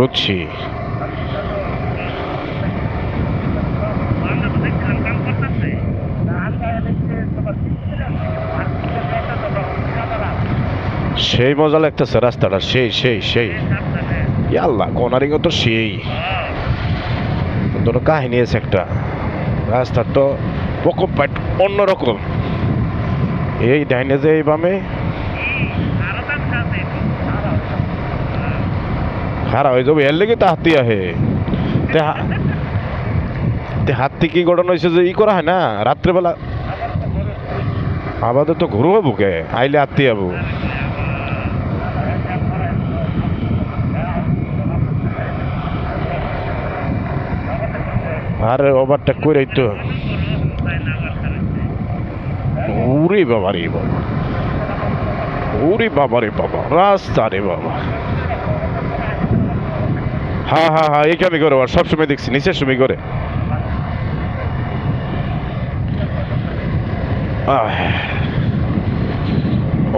বুঝছি সেই মজা লাগতেছে, রাস্তাটা। সেই সেই সেই। ইয়াল্লা কোনারিং তো সেই। দুটো কাহিনী আছে একটা। রাস্তার তো অন্যরকম। এই ডাইনে যে এই বামে খারাপ হয়ে যাবে। এর লেগে তো হাতি আহে। তে হাতি কি ঘটনা হয়েছে যে ই করা হয় না? রাত্রেবেলা আমাদের তো ঘুরবো বুকে আইলে হাতি যাব আর ওভারটেক করে তো। উরে বাবা রে বাবা। উরে বাবা রে বাবা। রাস্তা রে বাবা। হ্যাঁ হ্যাঁ হ্যাঁ এই আমি করে আর সবসময় দেখছি, নিচের সময় করে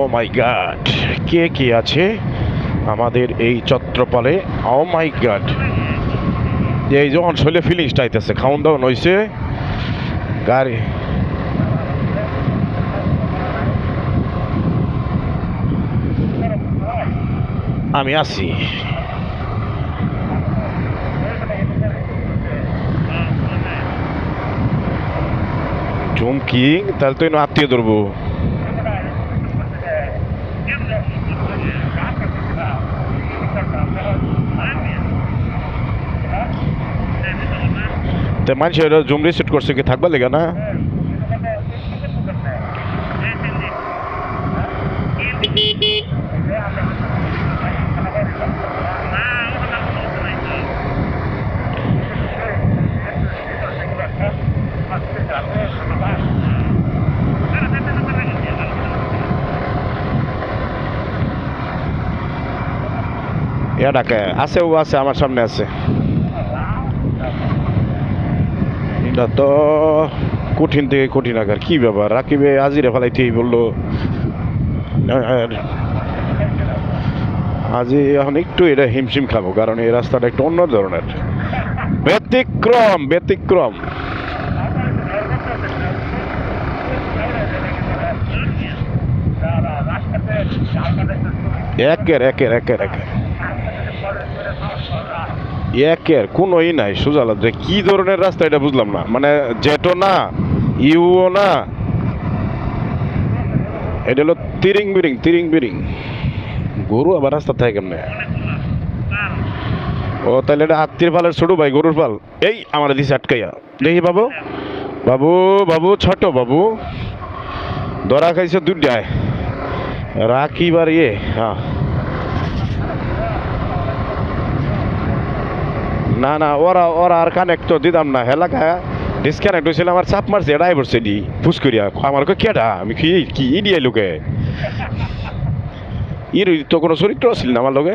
ও মাই গাড কে কে আছে আমাদের এই চত্রপালে? ও মাই গাড এই যখন শৈলে ফিলিংসটা আইতেছে খাওন দাওয়ান হয়েছে গাড়ি। আমি আছি। চুমকি, তাহলে তো এনে আত্মীয় ধরবো। তো মানুষের জুম রিসিট করছে কি থাকবা লেগে না? এ ডাকে, আছে ও আছে, আমার সামনে আছে। এটা তো কঠিন থেকে কঠিন আকার, কি ব্যাপার? রাকিবে আজিরে ফেলাইতেই বলল আজি এখন একটু এটা হিমশিম খাব, কারণ এই রাস্তাটা একটু অন্য ধরনের। ব্যতিক্রম ব্যতিক্রম। একের একের একের একের। একের, কোনোই নাই। সোজালা যে কি ধরনের রাস্তা এটা বুঝলাম না। মানে জেটো না, ইউও না। এটা হলো তিরিং বিরিং তিরিং বিরিং। গরু আবার রাস্তা থাকে কেমনে? ও, তাহলে এটা আত্মীর পালের ছোট ভাই, গরুর পাল। এই, আমার দিছে আটকাইয়া। দেখি বাবু। বাবু বাবু, ছোট বাবু। ধরা খাইছে দুটায় রাখি বার ইয়ে হ্যাঁ। না না, ওরা ওরা আর কানেক্ট তো দিতাম না। এলাকা ডিসকানেক্ট হয়েছিল আমার চাপ মারছে ড্রাইভার সে দি ফুস করিয়া, আমার কেডা? আমি কি কি ই দিয়ে লোকে? ইর তো কোনো চরিত্র ছিল না আমার লগে?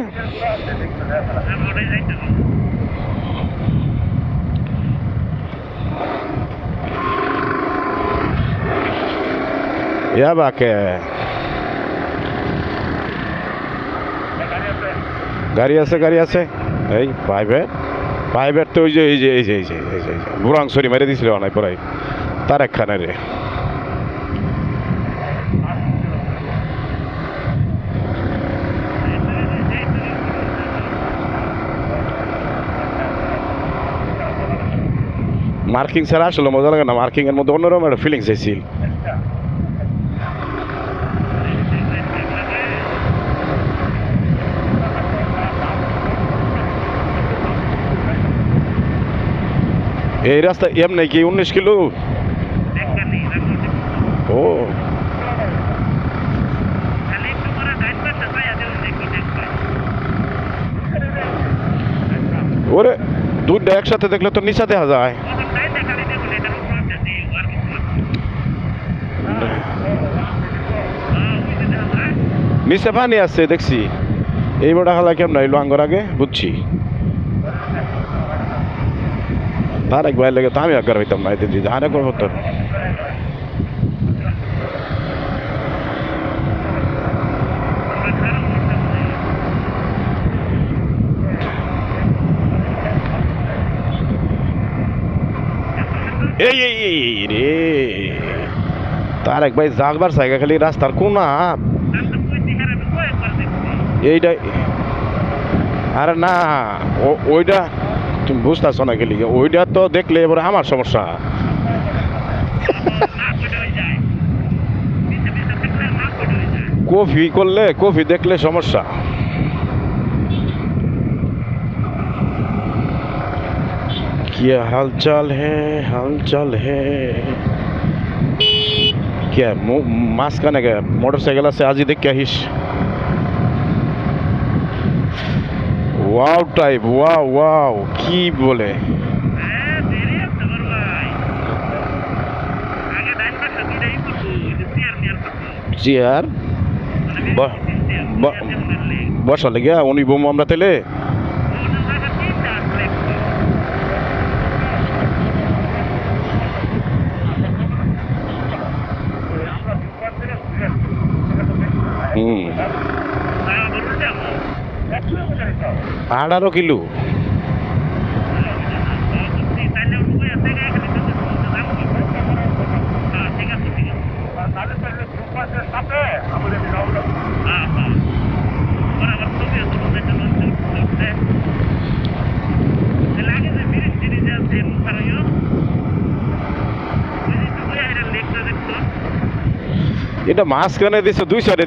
ইয়া বাকে। গাড়ি আছে গাড়ি আছে। এই প্রাইভেট প্রাইভেট তো ওই যে, এই যে এই যে এই যে এই যে বুড়াং সরি মেরে দিছিল অনেক পড়াই তার একখানে রে। মার্কিং ছাড়া আসলে মজা লাগে না। মার্কিং এর মধ্যে অন্যরকম একটা ফিলিংস এসেছিল। এই রাস্তা এমনি কি উনিশ কিলো? ও। ওরে দুধটা একসাথে দেখলে তো নিচা দেখা যায় নিচে পানি আছে, দেখছি। এই বড় হালা কেমন এলো আঙ্গর আগে? বুঝছি। তার এক ভাই লাগে তো আমি একবার হইতাম না এতে যদি হারে করব তো এই এই রে তারেক ভাই জাগবার জায়গা খালি রাস্তার কোনা এইটা আরে না ওইটা তুমি বুঝতেছ না গেলি। ওইটা তো দেখলে এবারে আমার সমস্যা। কফি করলে, কফি দেখলে সমস্যা। কি হালচাল হে হালচাল হে। কে মাঝখানে কে মোটর সাইকেল আছে, আজি দেখে আহিস ওয়াও টাইপ ওয়াও ওয়াও কি বলে? চেয়ার বসা লেগে উনি বোম আমরা তেলে? আঠারো কিলো। এটা মাঝখানে দিছে দুই সাইডে